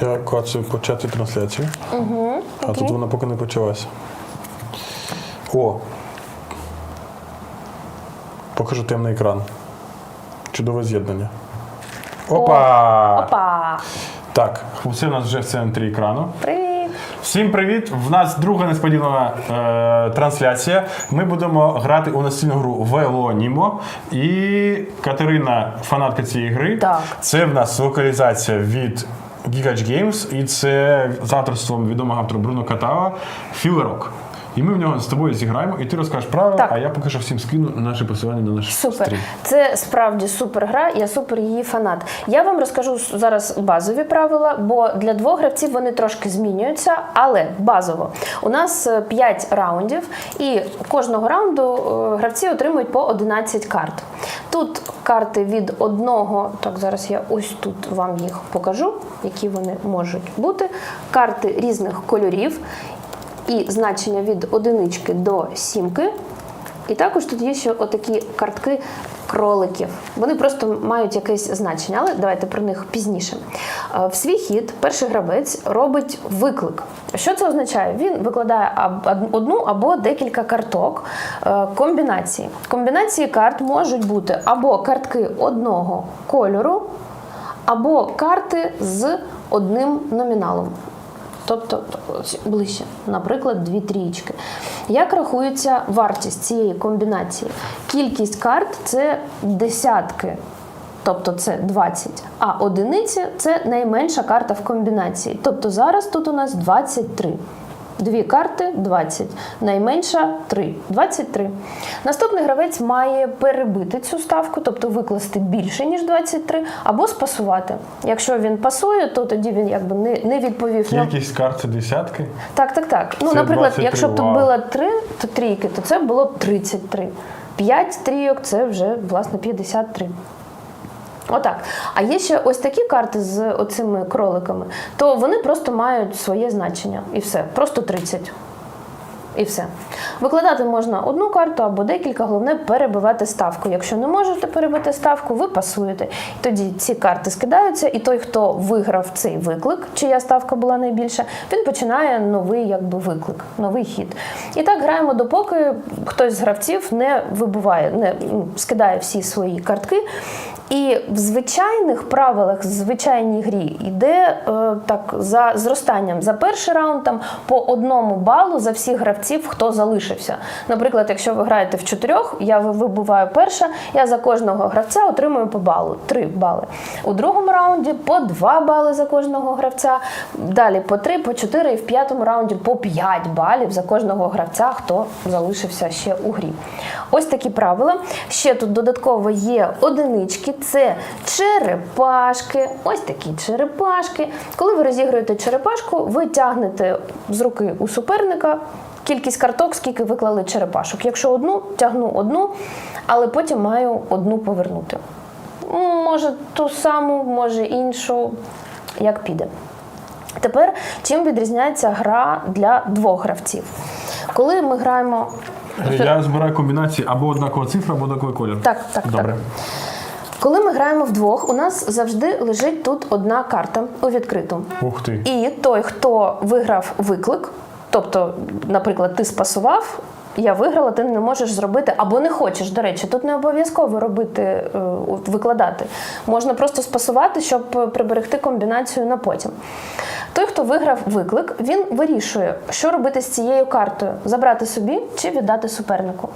Я клацаю почати трансляцію. Угу, а тут окей. вона поки не почалася. О! Покажу темний екран. Чудове з'єднання. Опа! Опа! Так, це у нас вже в центрі екрану. Привіт! Всім привіт! В нас друга несподівана е, трансляція. Ми будемо грати у настільну гру Велонімо. І Катерина, фанатка цієї гри. Так. Це в нас локалізація від Gigaч Games, і це з авторством відомого автора Бруно Катава Філерок. І ми в нього з тобою зіграємо, і ти розкажеш правила, Так. а я поки що всім скину наше посилання на наш Супер. стрім. Це справді супер гра, я супер її фанат. Я вам розкажу зараз базові правила, бо для двох гравців вони трошки змінюються, але базово. У нас 5 раундів, і кожного раунду е, гравці отримують по 11 карт. Тут карти від одного, так зараз я ось тут вам їх покажу, які вони можуть бути. Карти різних кольорів і значення від одинички до сімки. І також тут є ще отакі картки кроликів. Вони просто мають якесь значення, але давайте про них пізніше. Е, В свій хід перший гравець робить виклик. Що це означає? Він викладає одну або декілька карток е, комбінації. Комбінації карт можуть бути або картки одного кольору, або карти з одним номіналом. Тобто ближче, наприклад, дві трієчки. Як рахується вартість цієї комбінації? Кількість карт це десятки, тобто це 20. А одиниці це найменша карта в комбінації. Тобто зараз тут у нас 23. Дві карти 20, найменша 3. 23. Наступний гравець має перебити цю ставку, тобто викласти більше, ніж 23, або спасувати. Якщо він пасує, то тоді він якби не, не відповів на Кількість карт це десятки. так, так, так. Ну, наприклад, 23, якщо б тут було 3 то трійки, то це було б 33. 5 трійок це вже власне 53. Отак. А є ще ось такі карти з оцими кроликами, то вони просто мають своє значення. І все. Просто 30. І все. Викладати можна одну карту або декілька, головне перебивати ставку. Якщо не можете перебити ставку, ви пасуєте. Тоді ці карти скидаються, і той, хто виграв цей виклик, чия ставка була найбільша, він починає новий якби, виклик, новий хід. І так граємо, допоки хтось з гравців не вибуває, не скидає всі свої картки. І в звичайних правилах, в звичайній грі йде е, так за зростанням за перший раунд там по одному балу за всіх гравців, хто залишився. Наприклад, якщо ви граєте в чотирьох, я вибуваю перша, я за кожного гравця отримую по балу, три бали. У другому раунді по два бали за кожного гравця, далі по три, по чотири, і в п'ятому раунді по 5 балів за кожного гравця, хто залишився ще у грі. Ось такі правила. Ще тут додатково є одинички, це черепашки. Ось такі черепашки. Коли ви розігруєте черепашку, ви тягнете з руки у суперника. Кількість карток, скільки виклали черепашок. Якщо одну, тягну одну, але потім маю одну повернути. Може ту саму, може іншу, як піде. Тепер чим відрізняється гра для двох гравців? Коли ми граємо Я збираю комбінації або однакова цифра, або однаковий колір. Так, так, Добре. так. Коли ми граємо вдвох, у нас завжди лежить тут одна карта у відкриту. Ух ти. І той, хто виграв виклик, тобто, наприклад, ти спасував. Я виграла, ти не можеш зробити або не хочеш. До речі, тут не обов'язково робити, е, викладати. Можна просто спасувати, щоб приберегти комбінацію на потім. Той, хто виграв виклик, він вирішує, що робити з цією картою: забрати собі чи віддати супернику.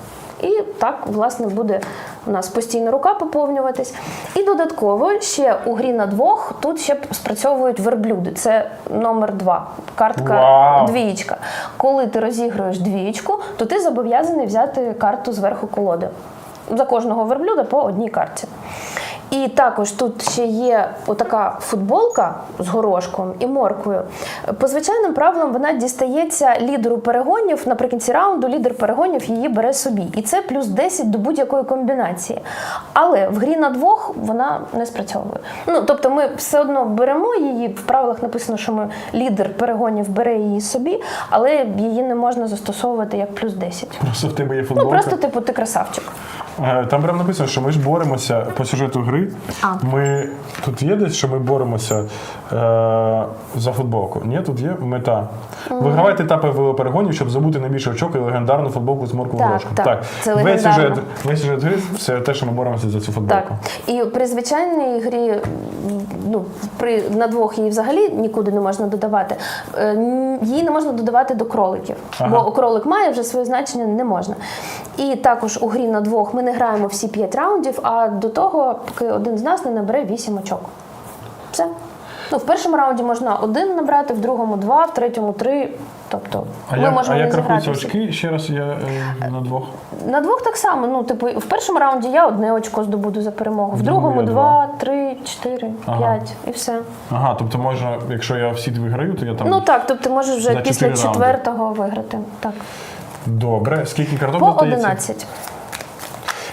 І так, власне, буде у нас постійно рука поповнюватись. І додатково ще у грі на двох тут ще спрацьовують верблюди. Це номер два. Картка wow. двієчка. Коли ти розігруєш двієчку, то ти зобов'язаний взяти карту зверху колоди. За кожного верблюда по одній карті. І також тут ще є отака футболка з горошком і морквою. По звичайним правилам вона дістається лідеру перегонів. Наприкінці раунду лідер перегонів її бере собі. І це плюс 10 до будь-якої комбінації. Але в грі на двох вона не спрацьовує. Ну тобто ми все одно беремо її. В правилах написано, що ми лідер перегонів бере її собі, але її не можна застосовувати як плюс 10. Просто в тебе є Ну просто типу ти красавчик. Е, Там прям написано, що ми ж боремося по сюжету гри. А. Ми тут є десь, що ми боремося е, за футболку. Ні, тут є мета. Вигравайте етапи велоперегонів, щоб забути найбільше очок і легендарну футболку з морквою Так, ложкою. так, це весь сюжет, весь сюжет гри це те, що ми боремося за цю футболку. Так. І при звичайній грі, ну, при, на двох її взагалі нікуди не можна додавати. Е, Її не можна додавати до кроликів, Ага. бо кролик має вже своє значення, не можна. І також у грі на двох ми не граємо всі п'ять раундів, а до того, поки один з нас не набере вісім очок. Все. Ну, в першому раунді можна один набрати, в другому два, в третьому три. Тобто А ми як, можемо а не як рахуються всі. очки? Ще раз я е, на двох. На двох так само. Ну, типу, в першому раунді я одне очко здобуду за перемогу, в В другому я два, три, чотири, Ага. п'ять і все. Ага, тобто можна, якщо я всі виграю, то я там. Ну так, тобто можеш вже після раунди. четвертого виграти. Так. Добре. Скільки карток По достається? 11.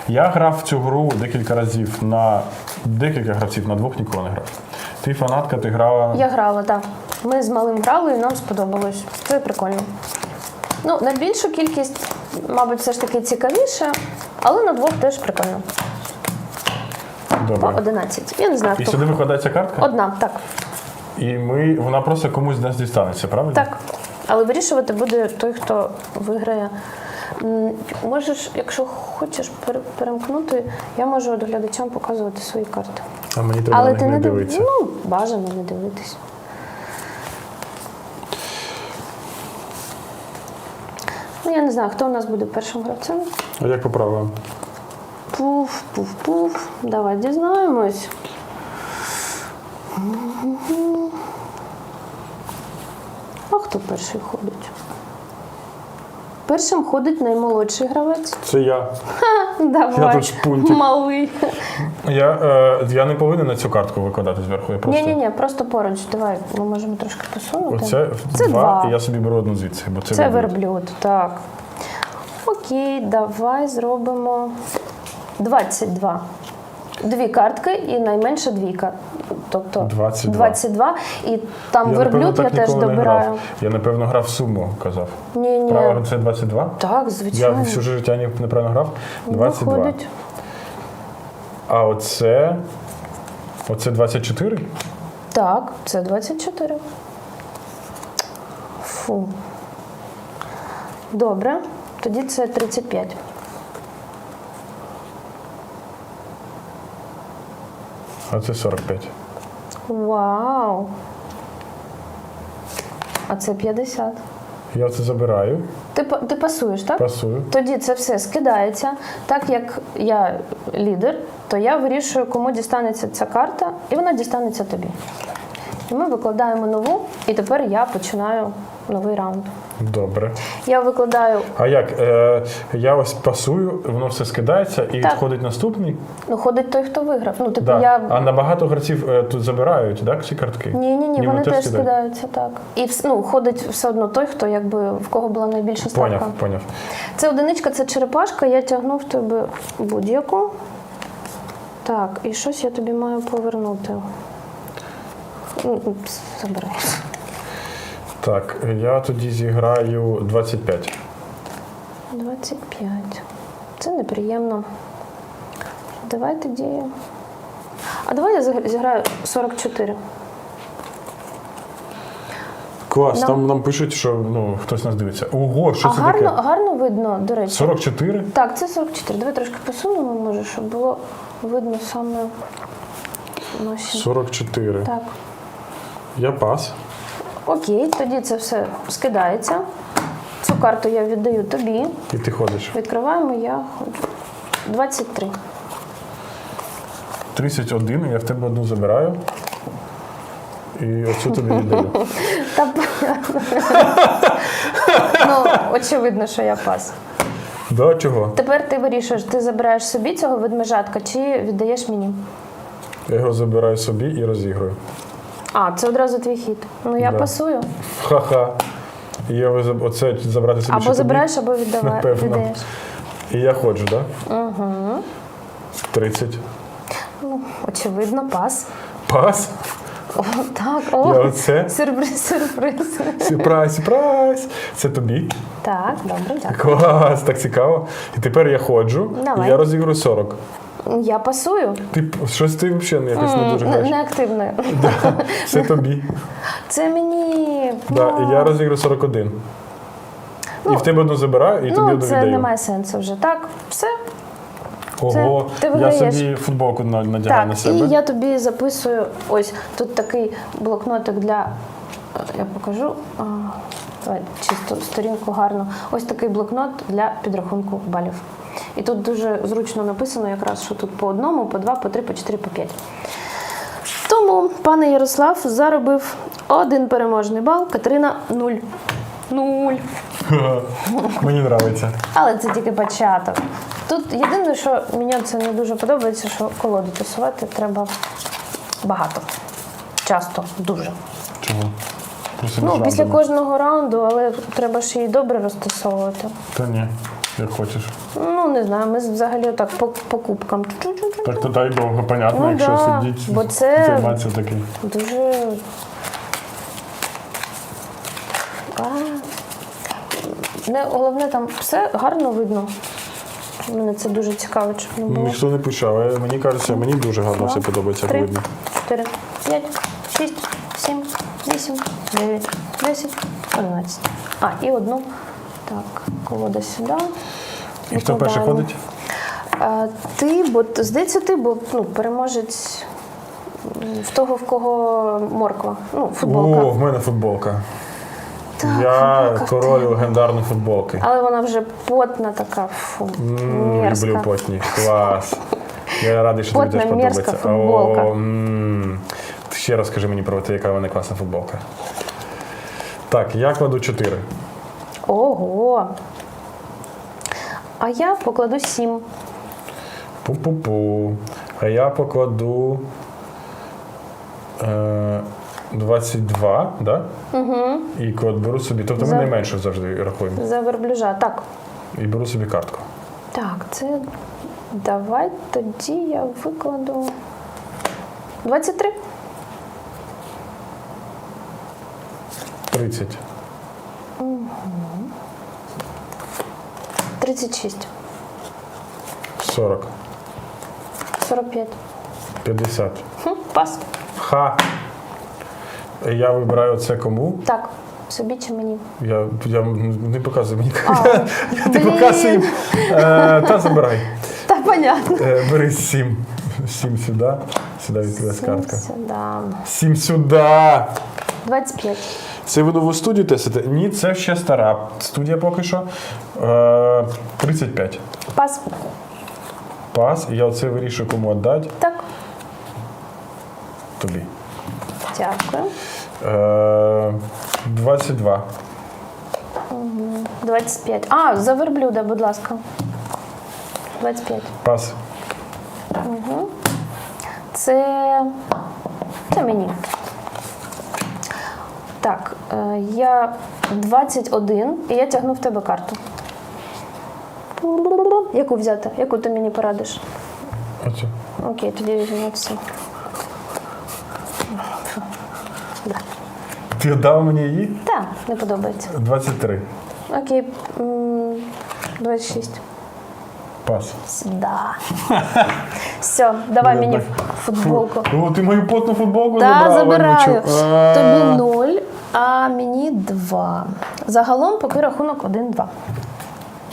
Я грав в цю гру декілька разів на декілька гравців, на двох ніколи не грав. Ти фанатка, ти грала. Я грала, так. Ми з малим грали і нам сподобалось. Це прикольно. Ну, на більшу кількість, мабуть, все ж таки цікавіше, але на двох теж прикольно. По Добре. 11. Я не знаю, І хто. сюди викладається картка, Одна, так. і ми, вона просто комусь з нас дістанеться, правильно? Так. Але вирішувати буде той, хто виграє. Можеш, якщо хочеш перемкнути, я можу от глядачам показувати свої карти. А мені треба Але на них ти не дивитися. Ну, бажано не дивитись. Ну, я не знаю, хто у нас буде першим гравцем. А як по правилам? Пуф, пуф, пуф. Давай дізнаємось. А хто перший ходить? Першим ходить наймолодший гравець. Це я. Давай. Я тут шпунтик. Малий. Я, е, я не повинен на цю картку викладати зверху. Я просто... Ні, ні, ні, просто поруч. Давай, ми можемо трошки посунути. Оце Це два, два. і я собі беру одну звідси, бо це, Це верблюд. верблюд, так. Окей, давай зробимо 22. Дві картки і найменша двійка. Тобто 22. 22. І там Я, верблюд напевно, я теж добираю. грав. Я, напевно, грав суму, казав. Ні, ні. Правило це 22? Так, звичайно. Я всю життя неправильно грав. 22. Виходить. А оце. Оце 24? Так, це 24. Фу. Добре. Тоді це 35. А це 45. Вау. А це 50. Я це забираю, Ти, ти пасуєш, так? пасую. Тоді це все скидається. Так як я лідер, то я вирішую, кому дістанеться ця карта, і вона дістанеться тобі. І ми викладаємо нову, і тепер я починаю новий раунд. Добре. Я викладаю, А як? Е, я ось пасую, воно все скидається і Так. відходить наступний. ну, ходить той, хто виграв. Ну, типу, Да. я. А на багато гравців е, тут забирають, так, ці картки? Ні, ні, ні, вони теж скидають? скидаються, так. І вс- ну, ходить все одно той, хто якби в кого була найбільша ставка. Поняв, поняв. Це одиничка, це черепашка, я тягну в тебе будь-яку. Так, і щось я тобі маю повернути. Забирай. Так, я тоді зіграю 25. 25. Це неприємно. Давай тоді. А давай я зіграю 44. Клас, Нам- там нам пишуть, що ну, хтось нас дивиться. Ого, що а це гарно, таке? гарно видно, до речі. 44? Так, це 44. Давай трошки посунемо, може, щоб було видно саме наші. 44. Так. Я пас. Окей, тоді це все скидається. Цю карту я віддаю тобі. І ти ходиш. Відкриваємо, я ходжу. 23. 31, я в тебе одну забираю. І оцю тобі віддаю. Та понятно. ну, очевидно, що я пас. Да, чого? Тепер ти вирішуєш, ти забираєш собі цього ведмежатка чи віддаєш мені. Я його забираю собі і розіграю. А, це одразу твій хід. Ну я Да. пасую. Ха-ха. Я ви заб- оце забрати собі. чи Або тобі? забираєш, або віддавай, Напевно. віддаєш. І я ходжу, так? Да? Угу. 30. Ну, очевидно, пас. Пас? О, так, о, Я оце. сюрприз, сюрприз. Сюрприз, сюрприз. Це тобі. Так, добре, дякую. Клас, так цікаво. І тепер я ходжу, Давай. і я розіграю 40. Я пасую. Ти щось ти взагалі якось не дуже граєш. Неактивною. Да, Це тобі. Це мені. Да, і я розіграю 41. і в тебе одну забираю, і тобі Ну, одну це віддаю. немає сенсу вже. Так, все. Ого, ти я собі футболку на- надягаю на себе. і я тобі записую ось тут такий блокнотик для. Я покажу. Давай чисто сторінку гарно. Ось такий блокнот для підрахунку балів. І тут дуже зручно написано, якраз що тут по одному, по два, по три, по чотири, по п'ять. Тому пане Ярослав заробив один переможний бал, Катерина нуль. Нуль. Мені подобається. Але це тільки початок. Тут єдине, що мені це не дуже подобається, що колоду тасувати треба багато. Часто, дуже. Просто Ну, після кожного раунду, але треба ж її добре розтасовувати. Та ні, як хочеш. Ну, не знаю, ми взагалі так по, по кубкам. Так то дай довго, понятно, Ну якщо да, сидіть, бо це- займатися таким. Дуже. А. Не, головне, там все гарно видно. Мене це дуже цікаво, щоб не було. Ніхто не пишав, але мені кажеться, мені дуже гарно все подобається, як Три, видно. чотири, п'ять, шість, сім, вісім, дев'ять, десять, одинадцять. А, і одну. Так, колода сюди. І хто перший ходить? А, ти, бо здається, ти, бо ну, переможець в того, в кого морква. Ну, футболка. О, в мене футболка. Так, Я футболка король тебе. легендарної футболки. Але вона вже потна така. Фу, М, мерзка. Люблю потні. Клас. Я радий, що тобі Потна, теж мерзка подобається. футболка. О, м. Ще раз скажи мені про те, яка вона класна футболка. Так, я кладу 4. Ого. А я покладу сім. Пу-пу-пу. А я покладу е, 22, да? Угу. І код беру собі. Тобто ми За- найменше завжди рахуємо. За верблюжа. Так. І беру собі картку. Так, це. Давай тоді я викладу. 23. 30. 36. 40. 45. 50. Хм, пас. Ха. Я вибираю це кому. Так, собі чи мені? Я, я не показую мені. А, Ти блін. показуй. їм. Е, та забирай. Та понятно. Е, бери 7. 7 сюди. Сюди відкрилась картка. Сюди. 7 сюди. 25. Це ви нову студію тестите? Ні, це ще стара студія поки що. Е, 35. Пас. Пас. Я оце вирішую, кому віддати. Так. Тобі. Дякую. Е, 22. 25. А, за верблюда, будь ласка. 25. Пас. Це. Це мені. Так, я 21 і я тягну в тебе карту. Яку взяти? Яку ти мені порадиш? Оцю. Окей, тоді візьму все. Ти дав мені її? Так, не подобається. 23. Окей. м, 26. Пас. Да. Все, давай мені футболку. О, ти мою потну футболку Так, забрала. забираю. Нічого. А. Тобі 0, а мені 2. Загалом поки рахунок 1-2.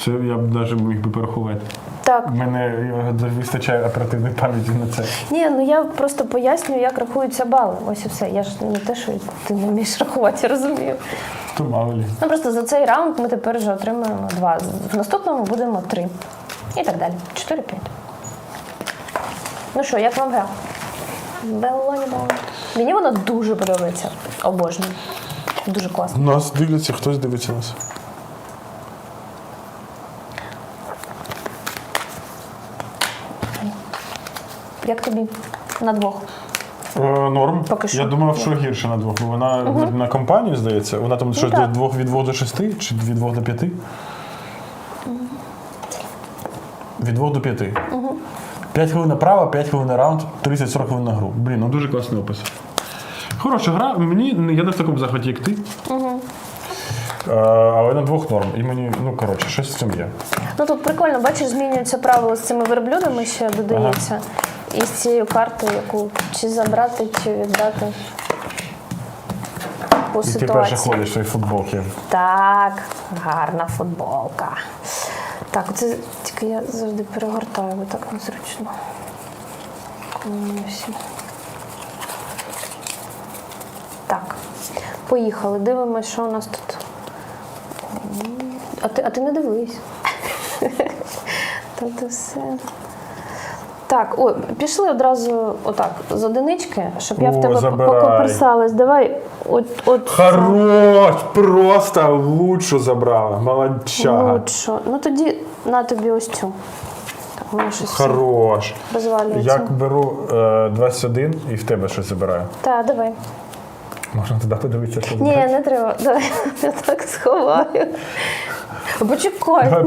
Це я б навіть міг би порахувати. Так. У мене е, вистачає оперативної пам'яті на це. Ні, ну я просто пояснюю, як рахуються бали. Ось і все. Я ж не те, що ти не вмієш рахувати, я розумію. То мало лі. Ну просто за цей раунд ми тепер вже отримаємо 2. В наступному будемо 3. І так далі. 4-5. Ну що, як вам гра? Велонібол. Мені вона дуже подобається. Обожнюю. Дуже класно. Нас дивляться, хтось дивиться нас. Як тобі? На двох. Е, норм. Поки що. Я думав, що гірше на двох, бо вона на компанію, здається. Вона там щось так. від двох від двох до шести чи від двох до п'яти? Від двох до п'яти. П'ять хвилин направо, 5 хвилин на раунд, 30-40 хвилин на гру. Блін, ну дуже класний опис. Хороша гра, мені я не в такому захваті, як ти. Угу. Е, але на двох норм. І мені, ну коротше, щось з цим є. Ну тут прикольно, бачиш, змінюються правила з цими верблюдами ще додається. І з цією картою, яку чи забрати, чи віддати по І ти перше ситуації. ходиш в своїй футболці. Так, гарна футболка. Так, це тільки я завжди перегортаю, бо так незручно. Так, поїхали. Дивимося, що у нас тут. А ти, а ти не дивись. Тут все. Так, о, пішли одразу отак, з одинички, щоб я О, в тебе забирай. покоперсалась. Давай, от, от Хорош! Просто лучшу забрала. Молодчага. Лучше. Ну тоді на тобі ось цю. Так, воно щось Хорош. розвалюється. Як беру е, 21 і в тебе щось забираю. Так, давай. Можна туди подивитися, що Ні, не треба. Давай я так сховаю. Почекай.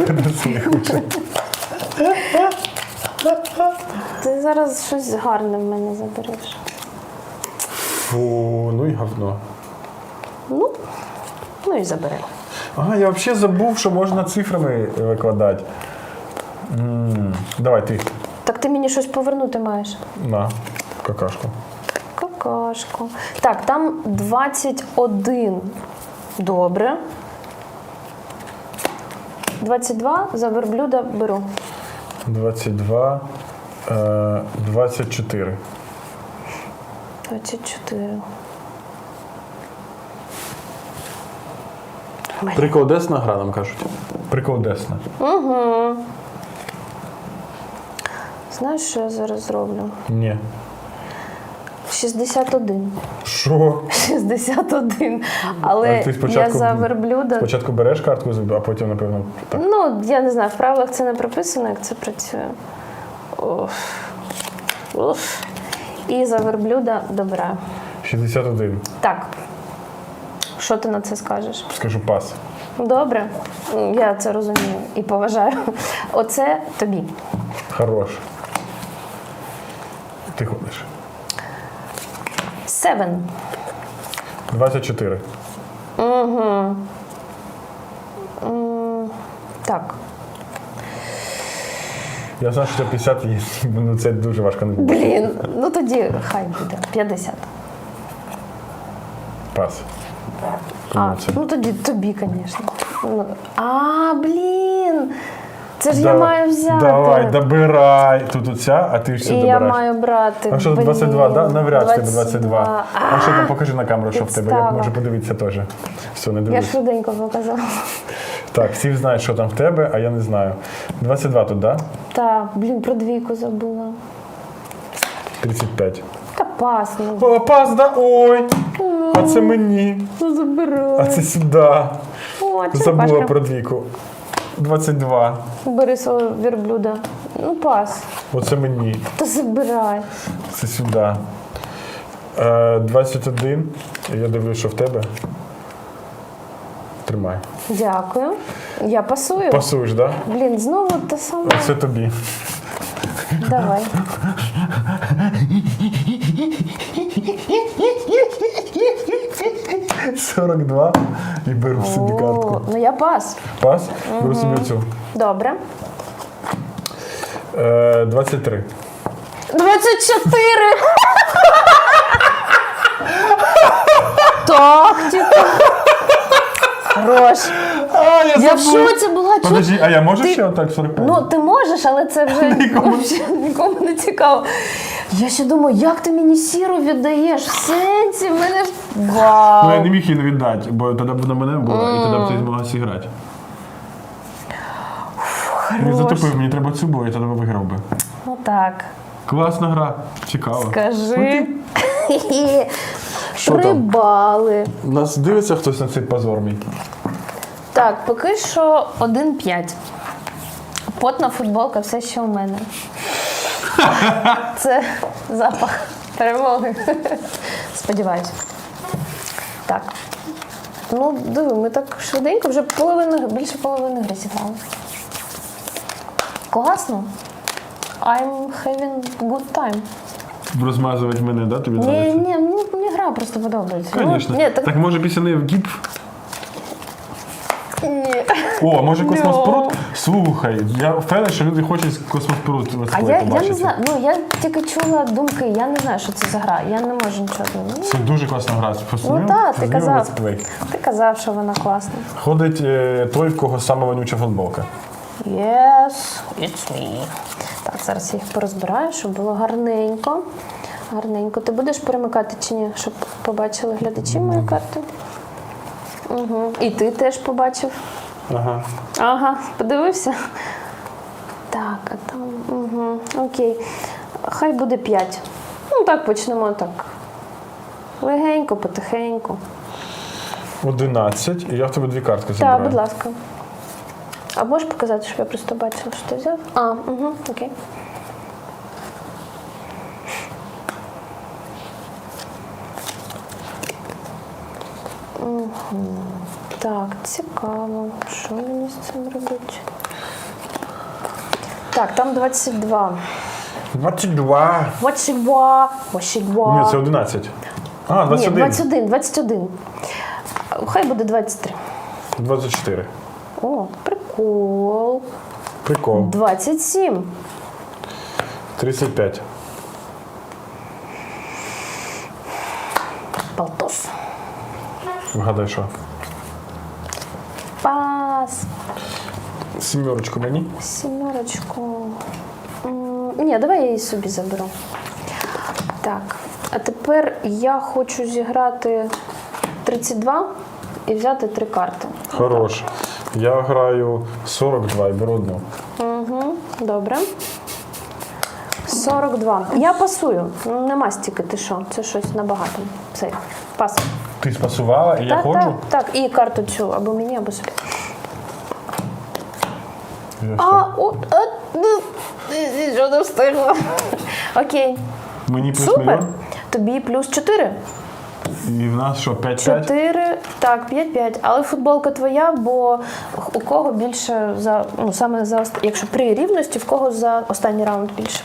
Ти зараз щось гарне в мене забереш. Фу, ну і говно. Ну, ну і забери. Ага, я взагалі забув, що можна цифрами викладати. м давай ти Так ти мені щось повернути маєш. на какашку. Какашку. Так, там 21. Добре. 22 за верблюда беру. 22, е, 24. 24. Приколдесна гра, нам кажуть. Приколдесна. Угу. Знаєш, що я зараз зроблю? Ні. 61. Що? 61. Але я за верблюда. Спочатку береш картку, а потім, напевно, так. Ну, я не знаю, в правилах це не прописано, як це працює. Оф. Оф. І за верблюда добра. 61. Так. Що ти на це скажеш? Скажу пас. Добре, я це розумію і поважаю. Оце тобі. Хорош. Ти ходиш. Seven. 24. Угу. М, Так. Я знаю, що 50 є. Ну це дуже важко не буде. Блін, ну тоді хай буде. 50. Пас. А, Тому це- ну тоді тобі, звісно. Ну, А, блін. Це ж я маю взяти. Давай, добирай. Тут оця, а ти все І я добираєш. маю брати. А що, Блін, 22, да? Навряд чи 22. А, А, що там покажи на камеру, що в тебе. Я підстава. можу подивитися теж. Все, не Я дивись. швиденько показала. Так, всі знають, що там в тебе, а я не знаю. 22 тут, да? Так, блін, про двійку забула. 35. Та пас, ну, О, пас, да? Ой! А це мені. ну забирай. А це сюди. О, Забула про двійку. 22. Бери свого верблюда. Ну, пас. Оце мені. Та забирай. Це сюди. Е, 21. Я дивлюсь, що в тебе. Тримай. Дякую. Я пасую. Пасуєш, так? Да? Блін, знову те саме. Це тобі. Давай. – 42 і беру собі картку. ну я пас. Пас, беру собі цю. Добре. Е, 23. 24! Так, Тактика. Хорош. А, я Я в шоці була. Чого? Подожди, а я можу Ти- ще отак 45? Ну, ти можеш, але це вже Нікому. взагалі нікому не цікаво. Я ще думаю, як ти мені сіру віддаєш? В сенсі, в мене ж. Вау! Ну я не міг її не віддати, бо тоді б на мене було, і тоді б ти змогла зіграти. Він затопив, мені треба цю, бо я тоді б виграв би. Ну так. Класна гра, цікаво. Кажи. Що Три там? бали. Нас дивиться хтось на цей позор мій. Так, поки що 1-5. Потна футболка все ще у мене. Це запах перемоги. Сподіваюсь. Так. Ну, диви, ми так швиденько вже половину, більше половини гри зіграли. Класно. I'm having good time. розмазувати мене, да? Тобі Ні, ні, ну мені гра просто подобається. Звісно. Ну, ні, так, Так може після неї в гіп? О, може Ну. космоспоруд? Слухай, я впевнений, що люди хочуть космоспоруд А я, я побачити. не знаю, ну я тільки чула думки, я не знаю, що це за гра. Я не можу нічого. Ну, Це дуже класна гра. Ну так, ти казав. Ти казав, що вона класна. Ходить е, той, в кого сама вонюча футболка. Yes, it's me. Так, зараз я їх порозбираю, щоб було гарненько. Гарненько. Ти будеш перемикати чи ні, щоб побачили глядачі мої карти? Угу. І ти теж побачив. Ага. Ага, подивився. Так, а там. Угу. Окей. Хай буде 5. Ну так почнемо так. Легенько, потихеньку. 11, і я в тебе дві картки Так, будь ласка. А можеш показати, щоб я просто бачила, що ти взяв? А, угу, окей. Угу. Так, цікаво. Що мені з цим робити? Так, там 22. 22. Вачігва, вачігва. Ні, це 11. А, Ні, 21. 21, 21. Хай буде 23. 24. О, прикол. Прикол. 27. 35. Полтос. Вгадай, що? Пас. Сімерочку мені. Сімерочку. Ні, давай я її собі заберу. Так. А тепер я хочу зіграти 32 і взяти три карти. Хорош. Я граю 42 і беру одну. Угу, добре. 42. Я пасую. Нема стільки, ти що? Це щось набагато. Все, пас. Ти спасувала, і я так, ходжу. так, так. І карту цю або мені, або собі. А, о, а, ну, що не встигла. Окей. Мені плюс Супер. мільйон. Тобі плюс 4. І в нас що, 5-5? 4, так, 5-5. Але футболка твоя, бо у кого більше за, ну саме за ост- якщо при рівності, в кого за останній раунд більше.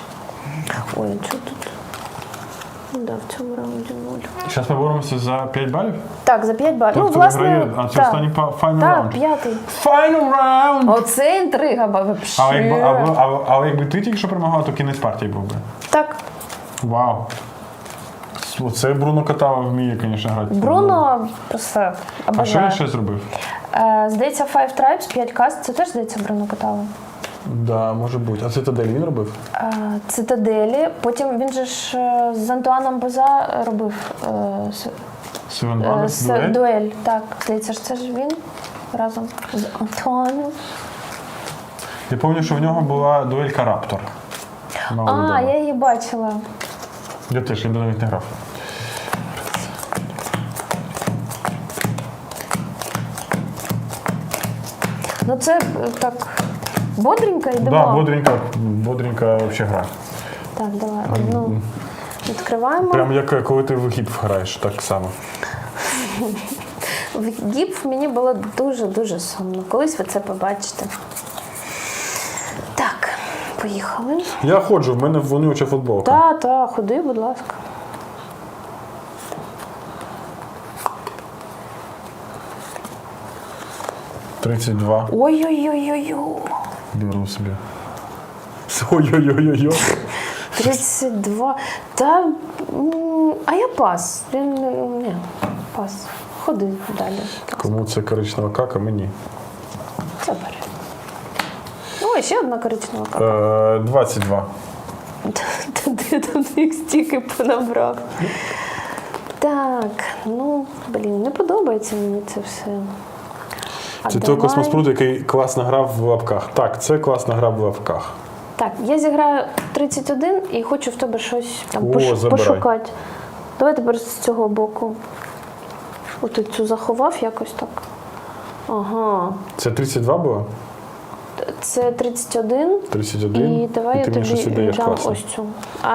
Ой, що тут? Да, в цьому раунді 0. Зараз ми боремося за 5 балів? Так, за 5 балів. Тобто ну, власне, виграє, а це так. останній па- final Так, раунд. п'ятий. Final round! Оце інтрига, ба- вообще. Але якби, але, але, але якби ти тільки що перемагала, то кінець партії був би. Так, Вау. Оце Бруно Катава вміє, звісно, грати. в футбол. Бруно просто А що обожаю. він ще зробив? Е, здається, Five Tribes, 5 каст, це теж здається Бруно Катало. Да, може бути. А цитадель він робив? Е, Цитаделі. Потім він же ж е, з Антуаном Боза робив е, с- Севен е, с- дуель? дуель. Так, здається, ж це ж він разом з Антуаном. Я пам'ятаю, що в нього була дуелька Раптор. А, я її бачила. Я теж, я навіть не грав. Ну це е, так бодренько йдемо. Да, бодренька, бодренька взагалі гра. Так, давай одну відкриваємо. Прям як коли ти в гіп граєш, так само. В гіп мені було дуже-дуже сумно. Колись ви це побачите. Так, поїхали. Я ходжу, в мене вонюча футболка. Та, та, ходи, будь ласка. — 32. Ой-ой-ой-ой-ой. Беру собі. Ой-ой-ой-ой. 32. Та. А я пас. Він. е, Ні, пас. Ходи далі. Кому це коричнева кака, мені. Забери. Ой, ще одна коричнева капа. Е, 22. Та Ти тут їх стільки понабрав. Так, ну, блін, не подобається мені це все. Це той космос Пруд, який класно грав в лапках. Так, це класна грав в лапках. Так, я зіграю 31 і хочу в тебе щось там О, пош- пошукати. Давай тепер з цього боку. От цю заховав якось так. Ага. Це 32 було? Це 31. 31. І давай я ти мені щось тобі віддаєш дам класно. ось цю.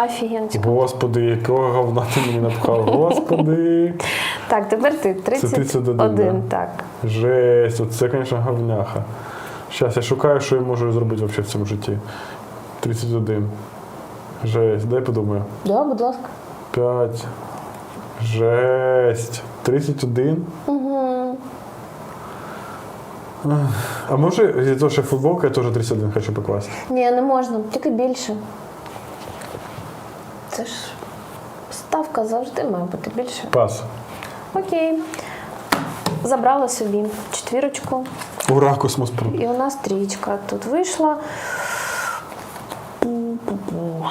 Офігенську. Господи, якого говна ти мені напхав. Господи. Так, тепер ти 31, 31, да. так. Жесть, оце, звісно, говняха. Зараз я шукаю, що я можу зробити взагалі в цьому житті. 31. Жесть, дай подумаю. Да, будь ласка. 5. Жесть. 31. Угу. А може, із-за що футболка, я теж 31 хочу покласти. Ні, не можна, тільки більше. Це ж ставка завжди має бути більше. Пас. Окей. Забрала собі четвірочку. Ура, космос Про. І у нас трічка тут вийшла. Пу-пу-пу.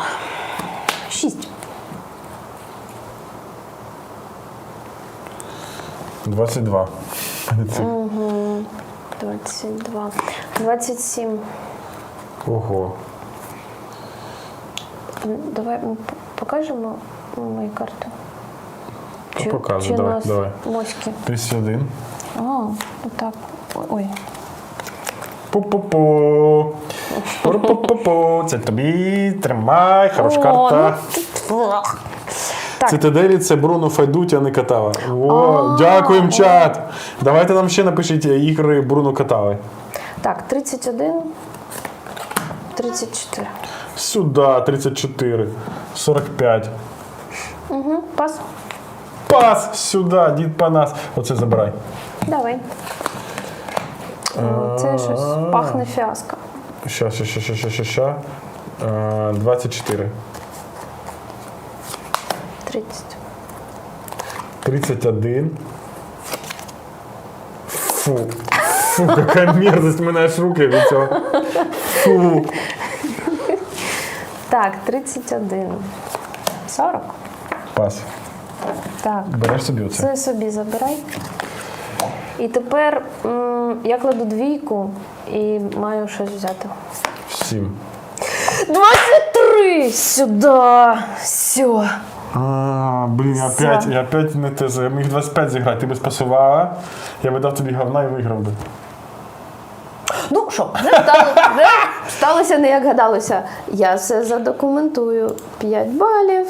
Шість. 22. Угу. 22. 27. Ого. Давай ми покажемо мої карти. Та показуй, чи давай, нас давай. моськи? 31. А, отак. Ой. Пу-пу-пу. Пу-пу-пу-пу. Це тобі. Тримай, хороша О, карта. ну ти- Цитаделі це Бруно Файдуті, а не Катава. О, дякуємо, чат. Давайте нам ще напишіть ігри Бруно Катави. так, 31. 34. Сюди 34, 45. Угу, пас. Пас сюди, дід Панас. Оце забирай. Давай. Це щось пахне фіаско. Ща, ща, ща, ща, ща, ща. Е, 24. 30. 31. Фу. Фу, яка мерзость, мене аж руки від цього. Фу. Так, 31. 40. Пас. Так. Береш собі оце. Це собі забирай. І тепер м, я кладу двійку і маю щось взяти. 7. 23! Сюди! Все. А, блін, я опять, я опять не те. Я міг 25 зіграти, ти би спасувала. Я би дав тобі говна і виграв би. Ну що, вже стало, вже сталося не як гадалося. Я все задокументую 5 балів.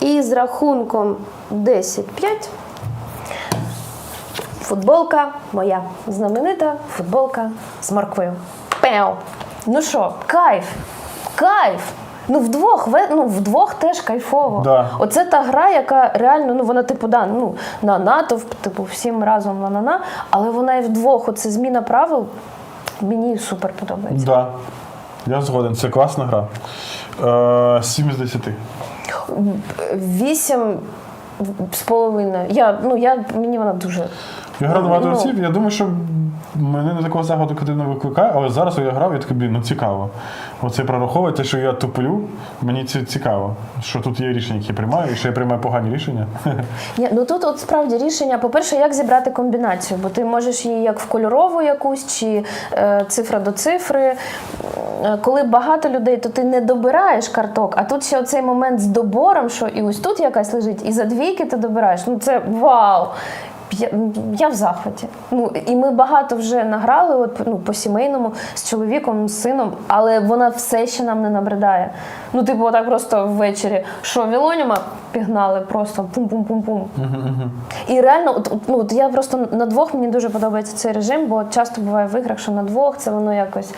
І з рахунком 10-5 футболка моя. Знаменита футболка з морквою. Пеу. Ну що, кайф! Кайф! Ну, вдвох, ве- ну, вдвох теж кайфово. Да. Оце та гра, яка реально, ну вона типу, да, ну, на натовп, типу, всім разом на на на але вона і вдвох, оце зміна правил, мені супер подобається. Да. Я згоден, це класна гра. Е, 7 з 10. Вісім з половиною. Я, ну, я, мені вона дуже. Я грав на багато Ну. я думаю, що мене не такого загоду куди не викликає, але зараз я грав, я такий, блін, ну цікаво. Оце прораховує те, що я туплю, мені це цікаво, що тут є рішення, які я приймаю, і що я приймаю погані рішення. Ні, ну тут от справді рішення, по-перше, як зібрати комбінацію, бо ти можеш її як в кольорову якусь, чи е, цифра до цифри. Е, Коли багато людей, то ти не добираєш карток, а тут ще оцей момент з добором, що і ось тут якась лежить, і за двійки ти добираєш. Ну це вау! Я, я в захваті. Ну і ми багато вже награли, от ну по сімейному з чоловіком, з сином, але вона все ще нам не набридає. Ну, типу, отак просто ввечері. Що Вілоніма пігнали просто пум-пум-пум-пум. І реально, от, от, ну от я просто на двох мені дуже подобається цей режим, бо часто буває в іграх, що на двох це воно якось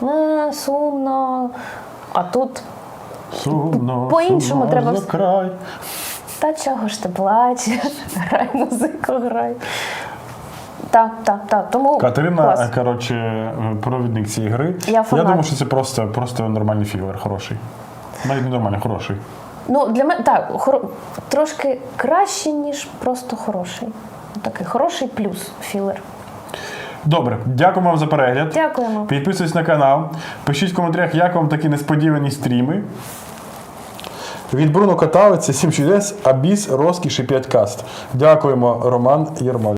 не, сумно. А тут Сумно, По-іншому сумно треба за край. Та чого ж ти плачеш? Грай музику, грай. Так, так, так. Тому Катерина, клас. коротше, провідник цієї гри. Я фанат. думаю, що це просто, просто нормальний філер, хороший. Навіть не нормальний, хороший. Ну, для мене так, хоро... трошки краще, ніж просто хороший. Такий хороший плюс філер. Добре, дякуємо вам за перегляд. Дякуємо. Підписуйтесь на канал. Пишіть в коментарях, як вам такі несподівані стріми. Від Бруно Катави це 7 чудес, Абіс, Розкіш і 5 каст. Дякуємо, Роман Єрмоль.